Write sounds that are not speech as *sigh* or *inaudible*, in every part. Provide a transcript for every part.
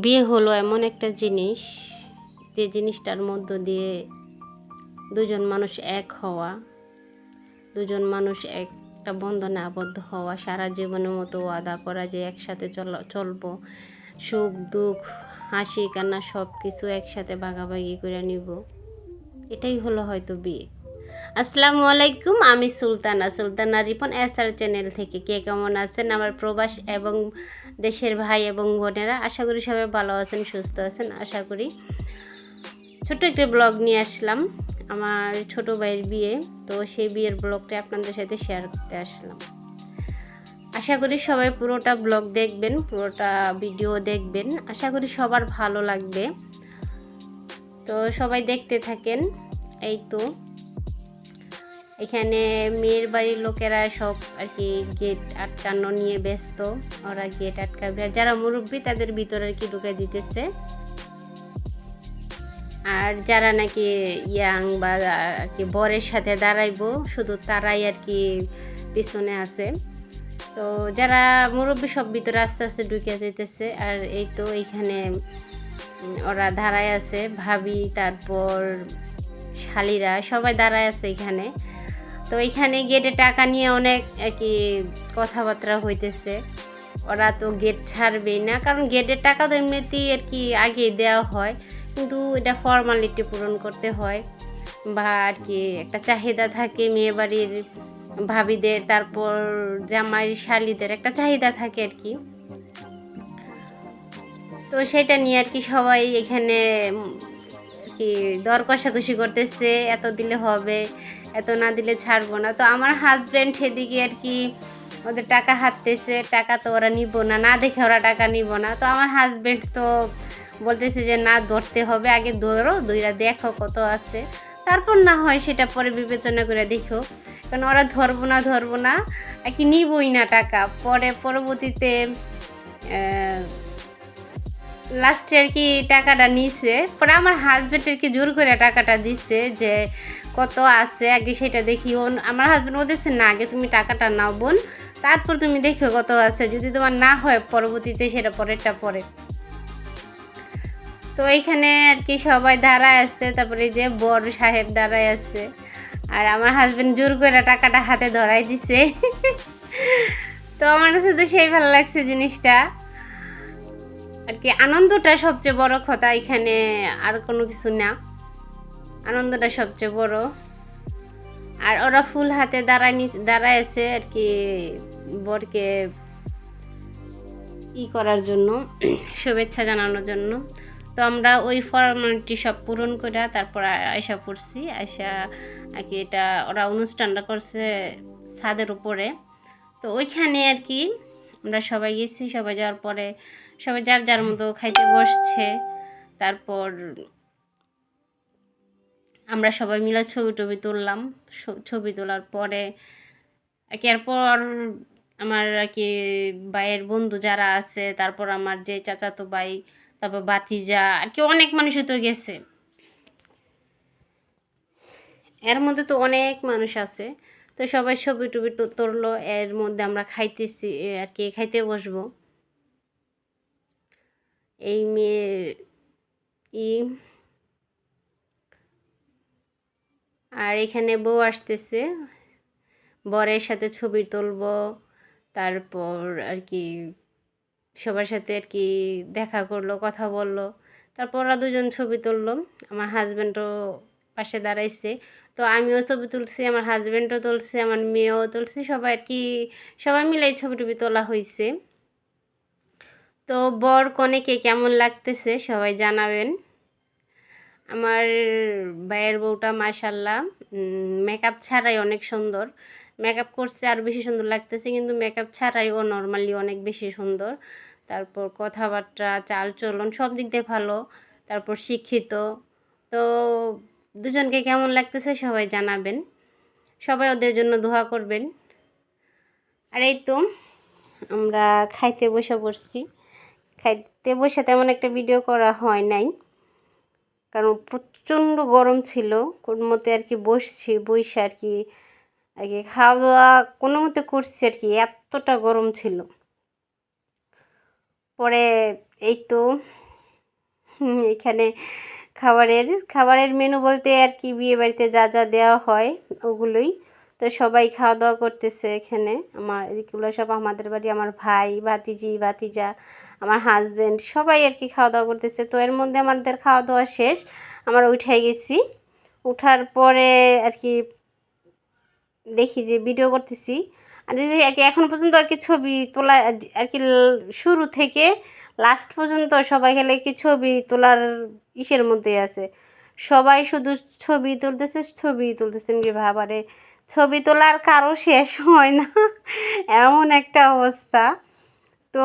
বিয়ে হলো এমন একটা জিনিস যে জিনিসটার মধ্য দিয়ে দুজন মানুষ এক হওয়া, দুজন মানুষ একটা বন্ধনে আবদ্ধ হওয়া, সারা জীবনের মতো ওয়াদা করা যে একসাথে চল চলবো, সুখ, দুঃখ, হাসি, কান্না সব কিছু একসাথে ভাগাভাগি করে নিব। এটাই হলো হয়তো বিয়ে। আসসালামু আলাইকুম, আমি Sultana. Sultana Ripon S R channel থেকে কে কেমন আছেন? আমার প্রবাস এবং দেশের ভাই এবং বোনেরা, আশা করি সবাই ভালো আছেন, সুস্থ আছেন, আশা করি। ছোট্ট একটা ব্লগ নিয়ে আসলাম, আমার ছোট ভাইয়ের বিয়ে, তো সেই বিয়ের ব্লগটা আপনাদের সাথে শেয়ার করতে আসলাম। আশা করি সবাই পুরোটা ব্লগ দেখবেন, পুরোটা ভিডিও দেখবেন। আশা করি সবার ভালো লাগবে। তো সবাই দেখতে থাকেন, এই তো। এখানে মেয়ের বাড়ির লোকেরা সব আর কি গেট আটকানো নিয়ে ব্যস্ত। ওরা গেট আটকাবে। আর যারা মুরব্বী, তাদের ভিতরে আর কি ঢুকে দিতেছে। আর যারা নাকি ইয়াং বা আর কি বরের সাথে দাঁড়াইবো, শুধু তারাই আর কি পিছনে আছে। তো যারা মুরব্বী, সব ভিতরে আস্তে আস্তে ঢুকে যেতেছে আর এই তো এইখানে ওরা দাঁড়ায় আছে। ভাবি, তারপর শালিরা, সবাই দাঁড়ায় আছে এখানে। তো এখানে গেটে টাকা নিয়ে অনেক কি, কথাবার্তা হইতেছে। ওরা তো গেট ছাড়বেই না, কারণ গেটের টাকা তো এমনিতেই আর কি আগে দেওয়া হয়। কিন্তু এটা ফর্মালিটি পূরণ করতে হয় বা আর কি একটা চাহিদা থাকে মেয়ে বাড়ির ভাবিদের, তারপর জামাই শালিদের একটা চাহিদা থাকে আর কি। তো সেটা নিয়ে আর কি সবাই এখানে কি দর কষাকষি করতেছে, এত দিলে হবে, এত না দিলে ছাড়বো না। তো আমার হাজব্যান্ড সেদিকে আর কি ওদের টাকা হাততেছে, টাকা তো ওরা নিব না না দেখে ওরা টাকা নিব না। তো আমার হাজব্যান্ড তো বলতেছে যে, না, ধরতে হবে, আগে ধরো দুইটা দেখো কত আছে। তারপর না হয় সেটা পরে বিবেচনা করে দেখো। কারণ ওরা ধরবো না ধরবো না, আর কি নিবই না টাকা। পরে পরবর্তীতে লাস্টে আর কি টাকাটা নিছে? পরে আমার হাজব্যান্ড আর কি জোর করে টাকাটা দিচ্ছে যে, কত আছে? আগে সেটা দেখি। আমার হাজব্যান্ড বলতেছে না, আগে তুমি টাকাটা নাও বোন। তারপর তুমি দেখো কত আছে। যদি তোমার না হয়, পরবর্তীতে সেটা পরেরটা পরে। তো এইখানে আর কি সবাই দাঁড়ায় আছে। তারপরে যে বড় সাহেব দাঁড়ায় আছে। আর আমার হাজব্যান্ড জোর করে টাকাটা হাতে ধরাই দিছে। *laughs* তো আমার কাছে তো সেই ভালো লাগছে জিনিসটা। আর কি, আনন্দটা সবচেয়ে বড় কথা এখানে আর কোনো কিছু না। আনন্দটা সবচেয়ে বড়। আর ওরা ফুল হাতে দাঁড়ায় দাঁড়ায় আছে আর কি বরকে ই করার জন্য, শুভেচ্ছা জানানোর জন্য। তো আমরা ওই ফর্মালিটি সব পূরণ করে তারপর আয়সা পড়ছি। আয়সা আর কি এটা ওরা অনুষ্ঠানটা করছে ছাদের উপরে। তো ওইখানে আর কি আমরা সবাই গেছি, সবাই যাওয়ার পরে সবাই যার যার মতো খাইতে বসছে। তারপর আমরা সবাই মিলে ছবি টবি তুললাম। ছবি তোলার পরে আর কি, এরপর আমার আর কি ভাইয়ের বন্ধু যারা আছে, তারপর আমার যে চাচাতো ভাই, তারপর বাতিজা আর কি অনেক মানুষই তো গেছে। এর মধ্যে তো অনেক মানুষ আছে। তো সবাই ছবি টবি তুললো, এর মধ্যে আমরা খাইতেছি আর কি খাইতে বসবো। এই মেয়ের ই আর এখানে বউ আসতেছে। বরের সাথে ছবি তুলবো, তারপর আর কি সবার সাথে আর কি দেখা করল, কথা বলল। তারপর ওরা দুজন ছবি তুললো। আমার হাজব্যান্ডও পাশে দাঁড়াইছে। তো আমিও ছবি তুলছি, আমার হাজব্যান্ডও তুলছে, আমার মেয়েও তুলছে, সবাই আর কি সবাই মিলে এই ছবি টবি তোলা হয়েছে তো বর কনেকে কেমন লাগতেছে সবাই জানাবেন। আমার ভাইয়ের বউটা মাশাল্লাহ মেকআপ ছাড়াই অনেক সুন্দর। মেকআপ করছে আর বেশি সুন্দর লাগতেছে, কিন্তু মেকআপ ছাড়াই ও নর্মালি অনেক বেশি সুন্দর। তারপর কথাবার্তা চাল চলন সব দিক দিয়ে ভালো। তারপর শিক্ষিত। তো দুজনকে কেমন লাগতেছে সবাই জানাবেন। সবাই ওদের জন্য দোয়া করবেন। আর এই তো আমরা খাইতে বসে পড়ছি। খাইতে বসে তেমন একটা ভিডিও করা হয় নাই। কারণ প্রচণ্ড গরম ছিল, কোনো মতে আর কি বসছি বসে আর কি কি খাওয়া দাওয়া কোনো মতে করছি আর কি, এতটা গরম ছিল। পরে এই তো এখানে খাবারের খাবারের মেনু বলতে আর কি বিয়ে বাড়িতে যা যা দেওয়া হয়, ওগুলোই। তো সবাই খাওয়া দাওয়া করতেছে এখানে, আমার এগুলো সব আমাদের বাড়ি, আমার ভাই, ভাতিজি, ভাতিজা আমার হাজব্যান্ড সবাই আর কি খাওয়া দাওয়া করতেছে। তো এর মধ্যে আমাদের খাওয়া দাওয়া শেষ। আমরা উঠে গেছি। উঠার পরে আর কি দেখি যে ভিডিও করতেছি। আর আর কি এখন পর্যন্ত আর কি ছবি তোলা আর কি শুরু থেকে লাস্ট পর্যন্ত সবাই খেলে কি ছবি তোলার ইসের মধ্যে আছে। সবাই শুধু ছবি তুলতেছে ছবি তুলতেছে আমি ভাবারে। ছবি তোলার কারও শেষ হয় না। এমন একটা অবস্থা। তো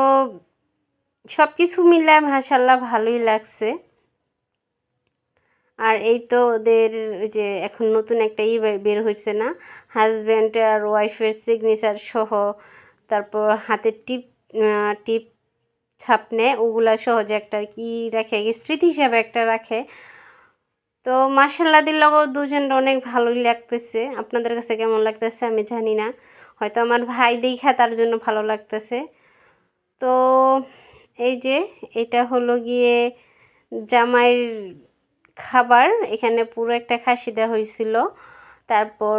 সব কিছু মিলে মাশাল্লাহ ভালোই লাগছে। আর এই তো ওদের যে এখন নতুন একটা ই বের- হয়েছে না হাজব্যান্ড আর ওয়াইফের সিগনেচার সহ, তারপর হাতের টিপ টিপ ছাপ নেয়, ওগুলা সহজে একটা কি রাখে স্মৃতি হিসাবে একটা রাখে। তো মার্শাল্লাহ দিল্লাগো দুজন অনেক ভালোই লাগতেছে। আপনাদের কাছে কেমন লাগতেছে আমি জানি না। হয়তো আমার ভাই দেখা তার জন্য ভালো লাগতেছে। তো এই যে, এটা হলো গিয়ে জামাইয়ের খাবার। এখানে পুরো একটা খাসি দেওয়া হয়েছিল। তারপর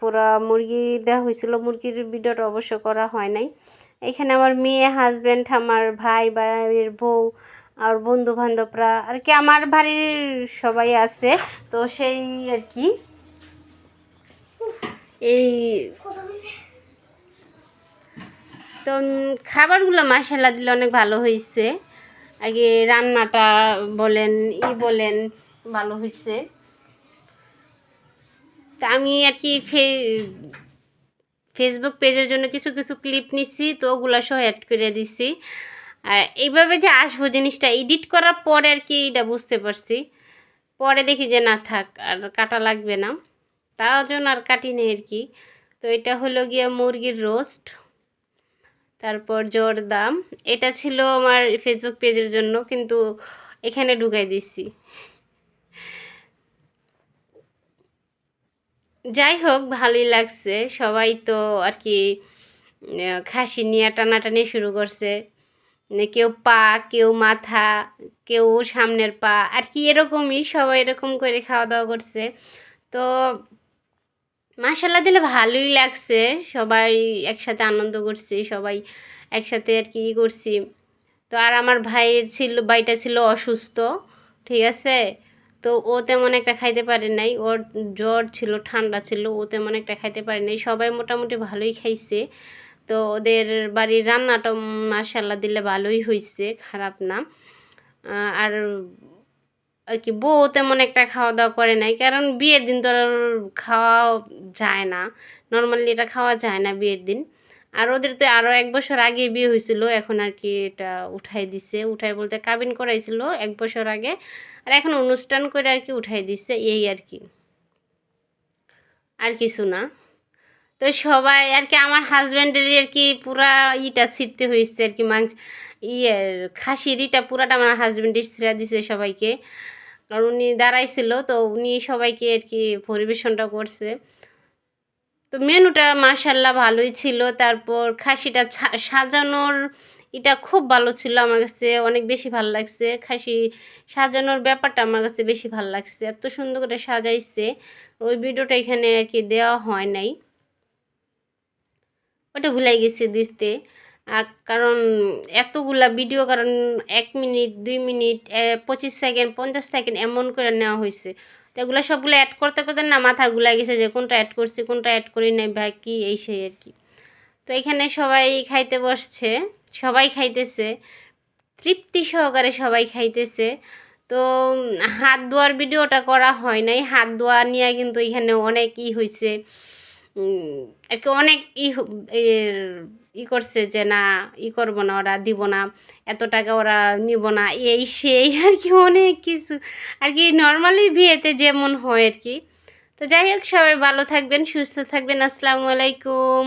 পুরো মুরগি দেওয়া হয়েছিল। মুরগির ভিডিওটা অবশ্য করা হয় নাই। এখানে আমার মেয়ে হাজব্যান্ড আমার ভাই, ভাইয়ের বউ, আর বন্ধু বান্ধবরা আর কি আমার বাড়ির সবাই আছে। তো সেই আর কি। এই তো খাবারগুলো মাসাল্লা দিলে অনেক ভালো হয়েছে আগে রান্নাটা বলেন, ই বলেন, ভালো হয়েছে তা আমি আর কি ফে ফেসবুক পেজের জন্য কিছু কিছু ক্লিপ নিচ্ছি তো ওগুলো সহ অ্যাড করে দিছি। আর এইভাবে যে আসব জিনিসটা এডিট করার পরে আর কি এটা বুঝতে পারছি। পরে দেখি যে না থাক, আর কাটা লাগবে না। তার জন্য আর কাটি নেই আর কি। তো এটা হলো গিয়ে মুরগির রোস্ট তারপর জর্দাম এটা ছিল আমার ফেসবুক পেজের জন্য, কিন্তু এখানে ঢুকাই দিছি। যাই হোক, ভালোই লাগছে। সবাই তো আর কি খাসি নিয়ে টানাটানি শুরু করছে। মানে কেউ পা, কেউ মাথা, কেউ সামনের পা, আর কি এরকমই সবাই এরকম করে খাওয়া দাওয়া করছে। তো মাসাল্লাহ দিলে ভালোই লাগছে। সবাই একসাথে আনন্দ করছি, সবাই একসাথে আর কি করছি। তো আর আমার ভাইয়ের ছিল, ভাইটা ছিল অসুস্থ, ঠিক আছে? তো ও তেমন একটা খাইতে পারে নাই। ওর জ্বর ছিল, ঠান্ডা ছিল, ও তেমন একটা খাইতে পারে নাই। সবাই মোটামুটি ভালোই খাইছে। তো ওদের বাড়ির রান্নাটা মাসাল্লাহ দিলে ভালোই হয়েছে খারাপ না। আর আর কি বউ তেমন একটা খাওয়া দাওয়া করে নাই। কারণ বিয়ের দিন তো আর খাওয়া যায় না। নর্মালি এটা খাওয়া যায় না বিয়ের দিন। আর ওদের তো আরও এক বছর আগে বিয়ে হয়েছিল, এখন আর কি এটা উঠাই দিছে। উঠাই বলতে কাবিন করাইছিল এক বছর আগে। আর এখন অনুষ্ঠান করে আর কি উঠাই দিছে, এই আর কি আর কিছু না। তো সবাই আর কি আমার হাজব্যান্ডের আর কি পুরা ইটা ছিটতে হয়েছে আর কি মাংস ইয়ে খাসির ইটা পুরাটা আমার হাজব্যান্ডের ছিঁড়া দিছে সবাইকে। কারণ উনি দাঁড়াইছিল, তো উনি সবাইকে আর কি পরিবেশনটা করছে। তো মেনুটা মাশাল্লাহ ভালোই ছিল, তারপর খাসিটা সাজানোর এটা খুব ভালো ছিল আমার কাছে, অনেক বেশি ভালো লাগছে। খাসি সাজানোর ব্যাপারটা আমার কাছে বেশি ভালো লাগছে, এত সুন্দর করে সাজাইছে, ওই ভিডিওটা এখানে আর কি দেওয়া হয় নাই। ওটা ভুলে গেছি দিতে। আর কারণ এতগুলা ভিডিও কারণ এক মিনিট, দুই মিনিট পঁচিশ সেকেন্ড পঞ্চাশ সেকেন্ড এমন করে নেওয়া হয়েছে তো এগুলো সবগুলো অ্যাড করতে করতে না মাথা গুলাই গেছে যে কোনটা অ্যাড করছি, কোনটা অ্যাড করি নাই বা কী এই সেই আর কি। তো এখানে সবাই খাইতে বসছে, সবাই খাইতেছে, তৃপ্তি সহকারে সবাই খাইতেছে। তো হাত ধোয়ার ভিডিওটা করা হয় নাই, হাত ধোয়া নিয়ে কিন্তু এখানে অনেক ই হয়েছে আর কি অনেক ই ই করছে যে, না, ই করব না, ওরা দিব না, এত টাকা ওরা নিব না। এই সেই আর কি অনেক কিছু। আর কি নর্মালি বিয়েতে যেমন হয় আর কি। তো যাই হোক, সবাই ভালো থাকবেন, সুস্থ থাকবেন। আসসালামু আলাইকুম।